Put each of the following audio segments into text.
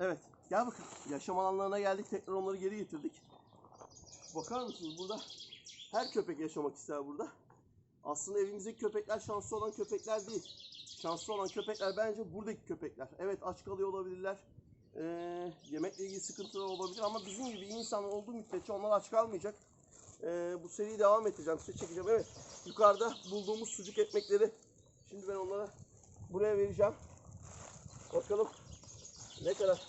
Evet. Gel bakalım. Yaşam alanlarına geldik. Tekrar onları geri getirdik. Bakar mısınız burada? Her köpek yaşamak ister burada. Aslında evimizdeki köpekler şanslı olan köpekler değil. Şanslı olan köpekler bence buradaki köpekler. Evet aç kalıyor olabilirler. Ee, yemekle ilgili sıkıntılar olabilir ama bizim gibi insan olduğu müddetçe onlar aç kalmayacak. Ee, bu seriyi devam edeceğim. Size çekeceğim. Evet. Yukarıda bulduğumuz sucuk ekmekleri. Şimdi ben onlara buraya vereceğim. Bakalım ne kadar.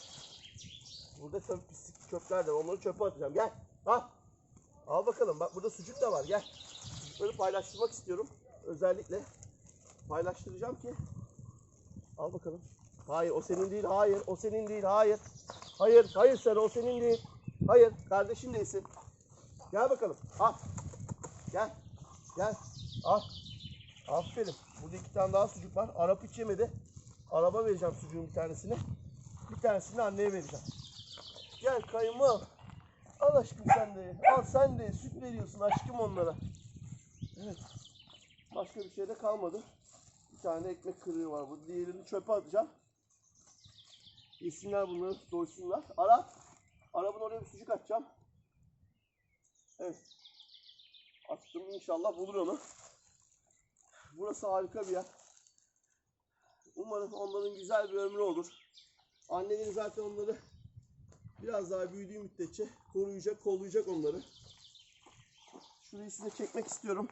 Burada tabii pislik çöpler de. Onları çöpe atacağım. Gel. Al. Al bakalım. Bak burada sucuk da var. Gel. Sucukları paylaştırmak istiyorum. Özellikle paylaştıracağım ki. Al bakalım. Hayır o senin değil. Hayır o senin değil. Hayır. Hayır. Hayır sarı o senin değil. Hayır. Kardeşin değilsin. Gel bakalım. Al. Gel. Gel. Al. Aferin. Burada iki tane daha sucuk var. Arap hiç yemedi. Araba vereceğim sucuğun bir tanesini. Bir tanesini anneye vereceğim. Gel kayımı. Al aşkım sen de. Al sen de. Süt veriyorsun aşkım onlara. Evet. Başka bir şey de kalmadı. Bir tane ekmek kırığı var burada. Diğerini çöpe atacağım. Yesinler bunları, doysunlar. Ara. Arabın oraya bir sucuk atacağım. Evet. Attım inşallah bulur onu. Burası harika bir yer. Umarım onların güzel bir ömrü olur. Anneleri zaten onları biraz daha büyüdüğü müddetçe koruyacak, kollayacak onları. Şurayı size çekmek istiyorum.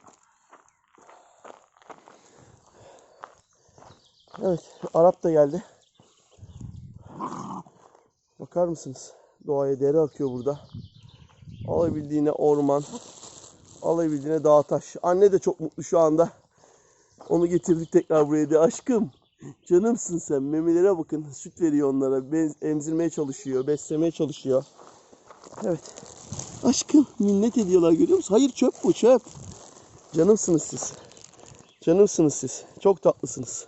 Evet, Arap da geldi. Bakar mısınız? Doğaya dere akıyor burada. Alabildiğine orman, alabildiğine dağ taş. Anne de çok mutlu şu anda. Onu getirdik tekrar buraya de aşkım. Canımsın sen. Memelere bakın. Süt veriyor onlara. Emzirmeye çalışıyor. Beslemeye çalışıyor. Evet. Aşkım minnet ediyorlar görüyor musun? Hayır çöp bu çöp. Canımsınız siz. Canımsınız siz. Çok tatlısınız.